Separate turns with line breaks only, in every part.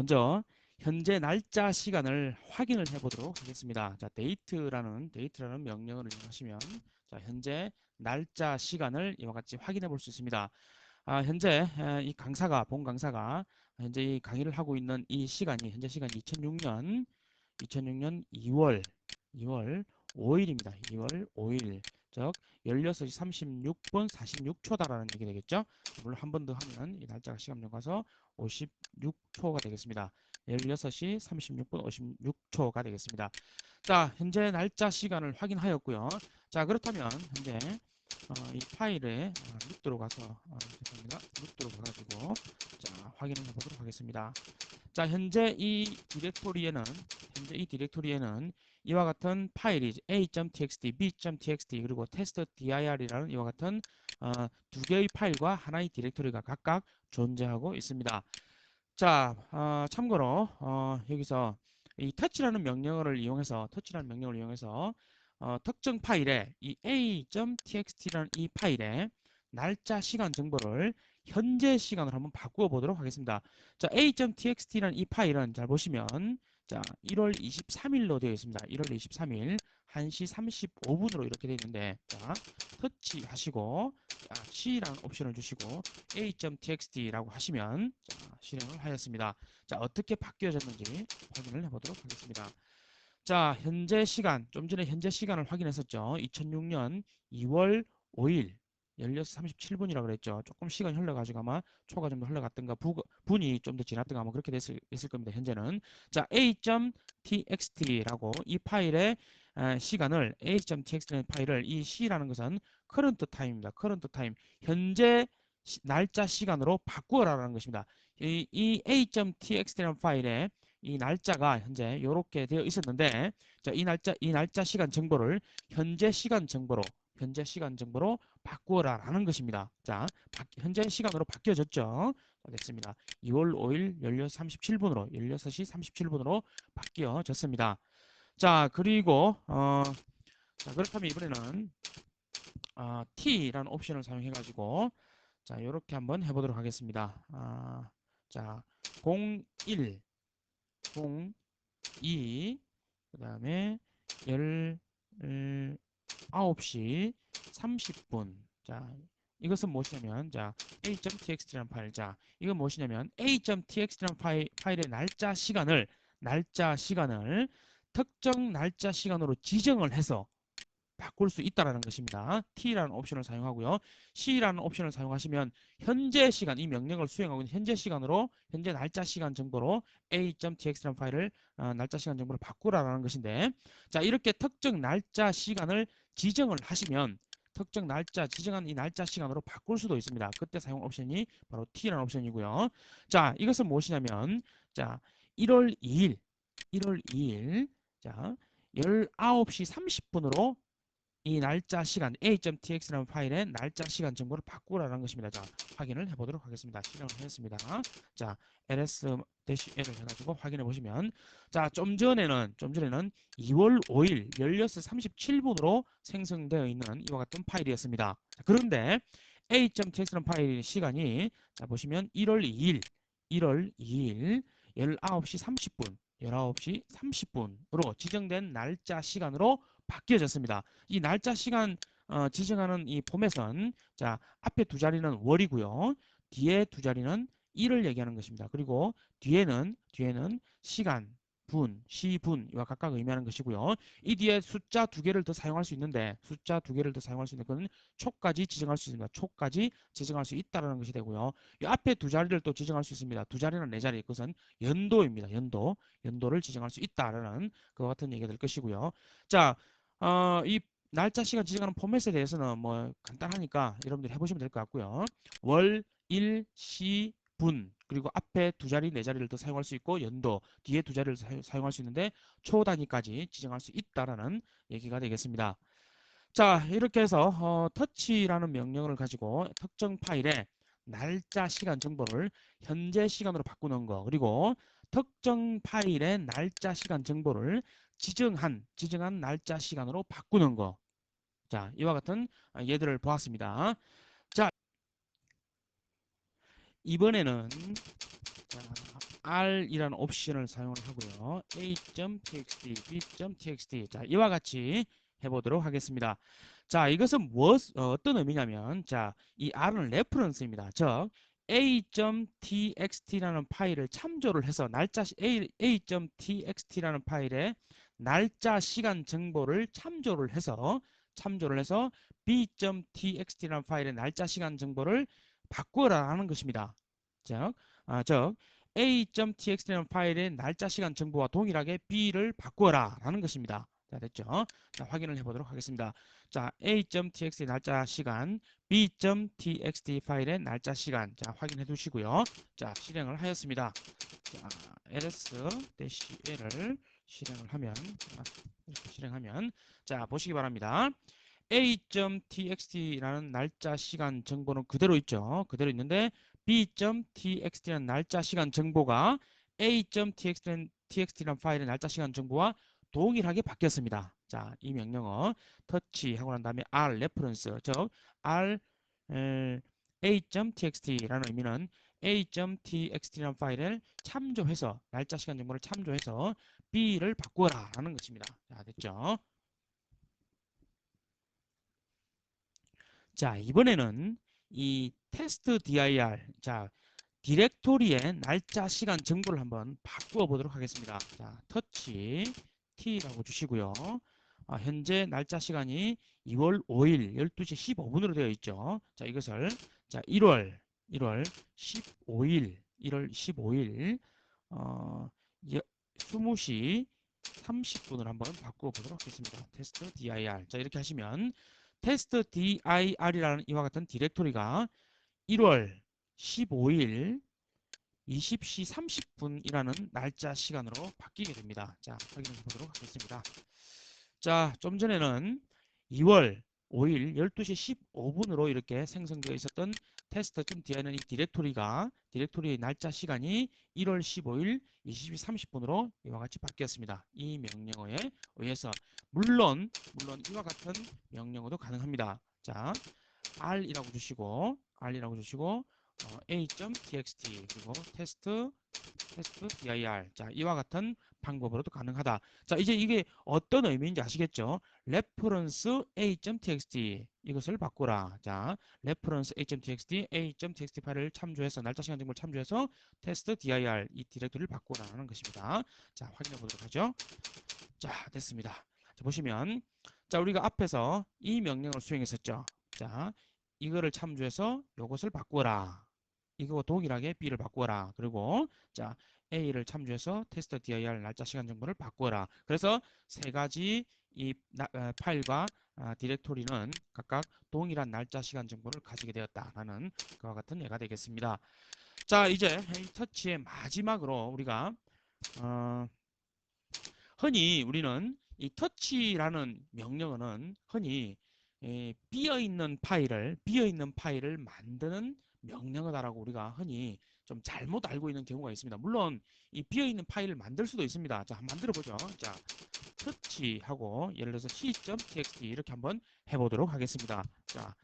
먼저 현재 날짜 시간을 확인을 해 보도록 하겠습니다. 자, 데이트라는 데이트라는 명령을 이용하시면 자, 현재 날짜 시간을 이와 같이 확인해 볼 수 있습니다. 아, 현재 이 강사가 본 강사가 현재 이 강의를 하고 있는 이 시간이 현재 시간이 2006년 2006년 2월 2월 5일입니다. 2월 5일 즉 16시 36분 46초다라는 얘기 되겠죠. 물론 한 번 더 하면 이 날짜가 시간명 가서 56초가 되겠습니다. 16시 36분 56초가 되겠습니다. 자, 현재 날짜 시간을 확인하였고요. 자, 그렇다면 현재 어, 이 파일에 어, 루트로 가서 어, 죄송합니다. 루트로 가가지고 자, 확인을 해보도록 하겠습니다. 자, 현재 이 디렉토리에는 현재 이 디렉토리에는 이와 같은 파일이 a.txt, b.txt 그리고 test.dir이라는 이와 같은 어, 두 개의 파일과 하나의 디렉토리가 각각 존재하고 있습니다. 자, 어, 참고로 어, 여기서 이 touch라는 명령어를 이용해서 touch라는 명령을 이용해서 어, 특정 파일에 이 a.txt라는 이 파일에 날짜 시간 정보를 현재 시간으로 한번 바꾸어 보도록 하겠습니다. 자, a.txt라는 이 파일은 잘 보시면 자, 1월 23일로 되어 있습니다. 1월 23일 1시 35분으로 이렇게 되어 있는데 자, 터치 하시고 자, C라는 옵션을 주시고 a.txt라고 하시면 자, 실행을 하였습니다. 자, 어떻게 바뀌어졌는지 확인을 해보도록 하겠습니다. 자, 현재 시간, 좀 전에 현재 시간을 확인했었죠. 2006년 2월 5일 16시 37분이라고 그랬죠. 조금 시간이 흘러가지고 아마 초가 좀 더 흘러갔던가 부, 분이 좀 더 지났던가 아마 그렇게 됐을, 겁니다. 현재는 자 a.txt라고 이 파일의 에, 시간을 a.txt라는 파일을 이 c라는 것은 current time입니다. current time 현재 시, 날짜 시간으로 바꾸어라라는 것입니다. 이, 이 a.txt라는 파일에 이 날짜가 현재 이렇게 되어 있었는데 자, 이 날짜 이 날짜 시간 정보를 현재 시간 정보로 현재 시간 정보로 바꾸어라 라는 것입니다. 자, 바, 현재 시간으로 바뀌어졌죠. 자, 됐습니다. 2월 5일 16시 37분으로 16시 37분으로 바뀌어졌습니다. 자, 그리고 어, 자, 그렇다면 이번에는 어, T라는 옵션을 사용해 가지고 자, 이렇게 한번 해 보도록 하겠습니다. 아, 자, 01 02 그 다음에 10 9시 30분. 자, 이것은 무엇이냐면, 자, a.txt라는 파일. 자, 이건 무엇이냐면, a.txt라는 파일, 파일의 날짜 시간을, 날짜 시간을 특정 날짜 시간으로 지정을 해서 바꿀 수 있다라는 것입니다. T라는 옵션을 사용하고요. C라는 옵션을 사용하시면 현재 시간, 이 명령을 수행하고 있는 현재 시간으로 현재 날짜 시간 정보로 a.tx라는 파일을 어, 날짜 시간 정보로 바꾸라라는 것인데 자 이렇게 특정 날짜 시간을 지정을 하시면 특정 날짜 지정한 이 날짜 시간으로 바꿀 수도 있습니다. 그때 사용 옵션이 바로 T라는 옵션이고요. 자 이것은 무엇이냐면 자 1월 2일 1월 2일 자 19시 30분으로 이 날짜 시간 a.tx라는 파일의 날짜 시간 정보를 바꾸라는 것입니다. 자, 확인을 해보도록 하겠습니다. 실행을 하였습니다. 자, ls-l을 해가지고 확인해 보시면 자, 좀 전에는 좀 전에는 2월 5일 16시 37분으로 생성되어 있는 이와 같은 파일이었습니다. 자, 그런데 a.tx라는 파일 시간이 자, 보시면 1월 2일 1월 2일 19시 30분 19시 30분으로 지정된 날짜 시간으로 바뀌어졌습니다. 이 날짜 시간 어, 지정하는 이 포맷은 자 앞에 두 자리는 월이고요. 뒤에 두 자리는 일을 얘기하는 것입니다. 그리고 뒤에는 뒤에는 시간, 분, 시분 이와 각각 의미하는 것이고요. 이 뒤에 숫자 두 개를 더 사용할 수 있는데 숫자 두 개를 더 사용할 수 있는 것은 초까지 지정할 수 있습니다. 초까지 지정할 수 있다라는 것이 되고요. 이 앞에 두 자리를 또 지정할 수 있습니다. 두 자리는 네 자리 그것은 연도입니다. 연도 연도를 지정할 수 있다라는 그와 같은 얘기가 될 것이고요. 자 어, 이 날짜 시간 지정하는 포맷에 대해서는 뭐 간단하니까 여러분들이 해보시면 될 것 같고요. 월, 일, 시, 분 그리고 앞에 두 자리, 네 자리를 더 사용할 수 있고 연도, 뒤에 두 자리를 사, 용할 수 있는데 초 단위까지 지정할 수 있다라는 얘기가 되겠습니다. 자 이렇게 해서 어, 터치라는 명령을 가지고 특정 파일에 날짜 시간 정보를 현재 시간으로 바꾸는 거 그리고 특정 파일의 날짜 시간 정보를 지정한 지정한 날짜 시간으로 바꾸는 거. 자, 이와 같은 예들을 보았습니다. 자, 이번에는 자, r이라는 옵션을 사용을 하고요. a.txt, b.txt 자 이와 같이 해보도록 하겠습니다. 자 이것은 무엇 어, 떤 의미냐면 자이 r은 레퍼런스입니다. 즉 a.txt라는 파일을 참조를 해서 날짜 a, a.txt라는 파일에 날짜 시간 정보를 참조를 해서 참조를 해서 b.txt라는 파일의 날짜 시간 정보를 바꾸어라 하는 것입니다. 즉, 아, 즉 a.txt라는 파일의 날짜 시간 정보와 동일하게 b를 바꾸어라 라는 것입니다. 자, 됐죠? 자, 확인을 해보도록 하겠습니다. 자, a.txt 날짜 시간, b.txt 파일의 날짜 시간. 자, 확인해 두시고요. 자, 실행을 하였습니다. 자, ls-l을 실행을 하면, 이렇게 실행하면, 자, 보시기 바랍니다. a.txt라는 날짜 시간 정보는 그대로 있죠. 그대로 있는데, b.txt라는 날짜 시간 정보가 a.txt라는 파일의 날짜 시간 정보와 동일하게 바뀌었습니다. 자, 이 명령어 터치 하고 난 다음에 r 레퍼런스 즉 r a.txt라는 의미는 a.txt라는 파일을 참조해서 날짜 시간 정보를 참조해서 b를 바꾸어라 라는 것입니다. 자, 됐죠? 자, 이번에는 이 테스트 dir 자, 디렉토리의 날짜 시간 정보를 한번 바꾸어 보도록 하겠습니다. 자, 터치 t라고 주시고요. 아, 현재 날짜 시간이 2월 5일 12시 15분으로 되어 있죠. 자, 이것을 자, 1월 1월 15일 1월 15일 어, 20시 30분을 한번 바꾸어 보도록 하겠습니다. 테스트 dir. 자, 이렇게 하시면 테스트 dir이라는 이와 같은 디렉토리가 1월 15일 20시 30분이라는 날짜 시간으로 바뀌게 됩니다. 자, 확인해 보도록 하겠습니다. 자, 좀 전에는 2월 5일 12시 15분으로 이렇게 생성되어 있었던 테스트.di는 이 디렉토리가 디렉토리의 날짜 시간이 1월 15일 20시 30분으로 이와 같이 바뀌었습니다. 이 명령어에 의해서 물론 물론 이와 같은 명령어도 가능합니다. 자, r이라고 주시고 r이라고 주시고 어, a.txt 그리고 테스트 테스트 dir 자 이와 같은 방법으로도 가능하다. 자 이제 이게 어떤 의미인지 아시겠죠? reference a.txt 이것을 바꾸라. 자 reference a.txt a.txt 파일을 참조해서 날짜 시간 정보를 참조해서 테스트 dir 이 디렉토리를 바꾸라는 것입니다. 자 확인해 보도록 하죠. 자 됐습니다. 자, 보시면 자 우리가 앞에서 이 명령을 수행했었죠. 자 이거를 참조해서 이것을 바꾸라. 이거 동일하게 B를 바꾸어라. 그리고 자 A를 참조해서 테스트 dir 날짜 시간 정보를 바꾸어라. 그래서 세 가지 이 나, 어, 파일과 아, 디렉토리는 각각 동일한 날짜 시간 정보를 가지게 되었다라는 그와 같은 예가 되겠습니다. 자 이제 터치의 마지막으로 우리가 어, 흔히 우리는 이 터치라는 명령어는 흔히 에, 비어 있는 파일을 비어 있는 파일을 만드는 명령어다라고 우리가 흔히 좀 잘못 알고 있는 경우가 있습니다. 물론 이 비어있는 파일을 만들 수도 있습니다. 자, 한번 만들어 보죠. 자, 터치하고 예를 들어서 c.txt 이렇게 한번 해보도록 하겠습니다. 자,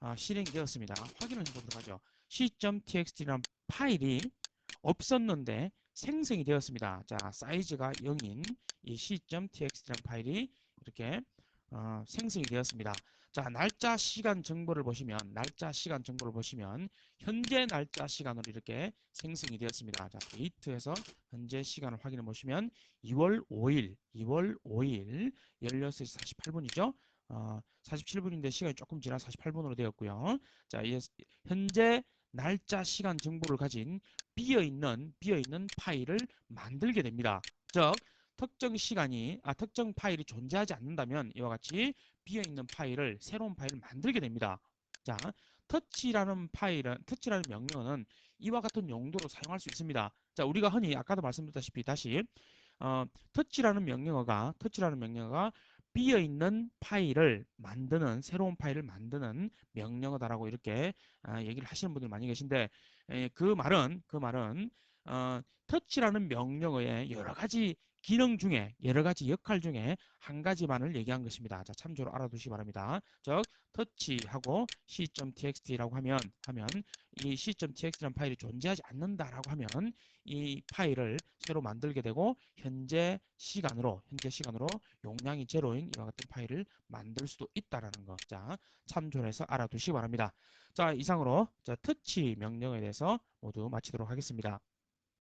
아, 실행되었습니다. 확인을 해보도록 하죠. c.txt라는 파일이 없었는데 생성이 되었습니다. 자, 사이즈가 0인 이 c.txt라는 파일이 이렇게 어, 생성이 되었습니다. 자, 날짜 시간 정보를 보시면 날짜 시간 정보를 보시면 현재 날짜 시간으로 이렇게 생성이 되었습니다. 자, 데이트에서 현재 시간을 확인해 보시면 2월 5일, 2월 5일 16시 48분이죠. 어, 47분인데 시간이 조금 지나 48분으로 되었고요. 자, 현재 날짜 시간 정보를 가진 비어 있는 비어 있는 파일을 만들게 됩니다. 즉 특정 시간이 아 특정 파일이 존재하지 않는다면 이와 같이 비어 있는 파일을 새로운 파일을 만들게 됩니다. 자, 터치라는 파일은 터치라는 명령어는 이와 같은 용도로 사용할 수 있습니다. 자, 우리가 흔히 아까도 말씀드렸다시피 다시 어, 터치라는 명령어가 터치라는 명령어가 비어 있는 파일을 만드는 새로운 파일을 만드는 명령어다라고 이렇게 아, 얘기를 하시는 분들이 많이 계신데 에, 그 말은 그 말은 어, touch라는 명령어의 여러 가지 기능 중에 여러 가지 역할 중에 한 가지만을 얘기한 것입니다. 자, 참조로 알아두시기 바랍니다. 즉, touch하고 c.txt라고 하면 하면 이 c.txt라는 파일이 존재하지 않는다라고 하면 이 파일을 새로 만들게 되고 현재 시간으로 현재 시간으로 용량이 제로인 이와 같은 파일을 만들 수도 있다라는 거. 자, 참조해서 알아두시기 바랍니다. 자, 이상으로 자, touch 명령에 대해서 모두 마치도록 하겠습니다.